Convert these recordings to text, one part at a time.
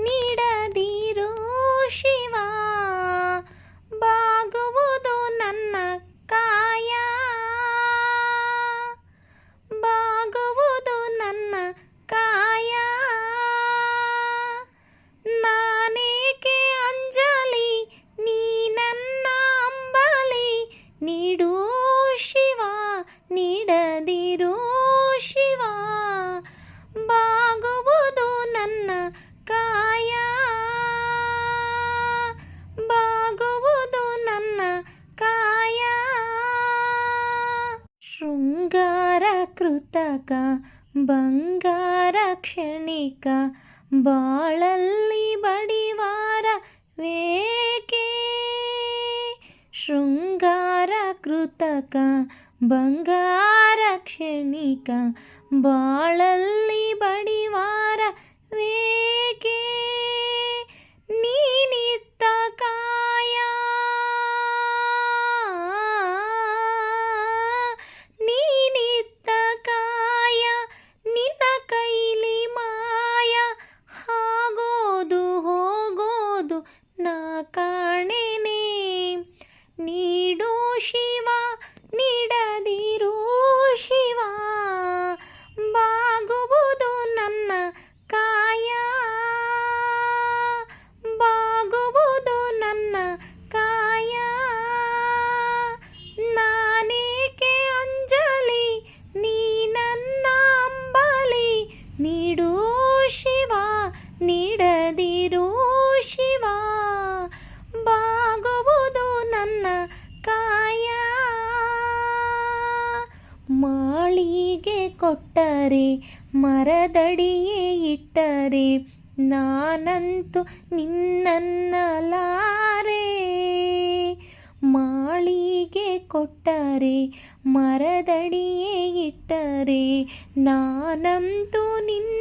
ನೀ ಶೃಂಗಾರ ಕೃತಕ ಬಂಗಾರ ಕ್ಷಣಿಕ ಬಾಳಲ್ಲಿ ಬಡಿವಾರ ವೇಕೆ? ಶೃಂಗಾರ ಕೃತಕ ಬಂಗಾರ ಕ್ಷಣಿಕ ಬಾಳಲ್ಲಿ ಮಾಳಿಗೆ ಕೊಟ್ಟರೆ ಮರದಡಿಯೇ ಇಟ್ಟರೆ ನಾನಂತೂ ನಿನ್ನನ್ನಲಾರೆ. ಮಾಳಿಗೆ ಕೊಟ್ಟರೆ ಮರದಡಿಯೇ ಇಟ್ಟರೆ ನಾನಂತೂ ನಿನ್ನನ್ನಲಾರೆ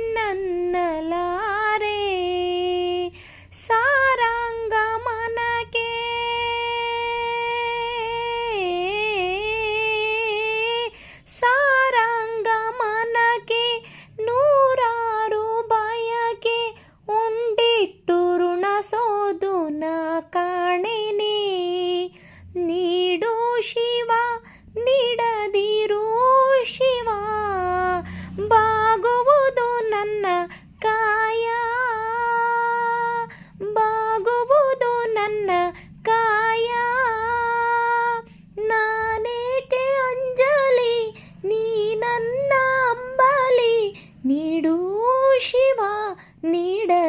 ಋಣಸೋದು ನಾ ಕಾಣೆನೆ. ನೀಡು ಶಿವ, ನೀಡದಿರು ಶಿವ. ಬಾಗುವುದು ನನ್ನ ಕಾಯ. ಬಾಗುವುದು ನನ್ನ ಕಾಯ. ನಾನೇಕೆ ಅಂಜಲಿ, ನೀ ನನ್ನ ಅಂಬಲಿ. ನೀಡು ಶಿವ ನೀಡದಿರು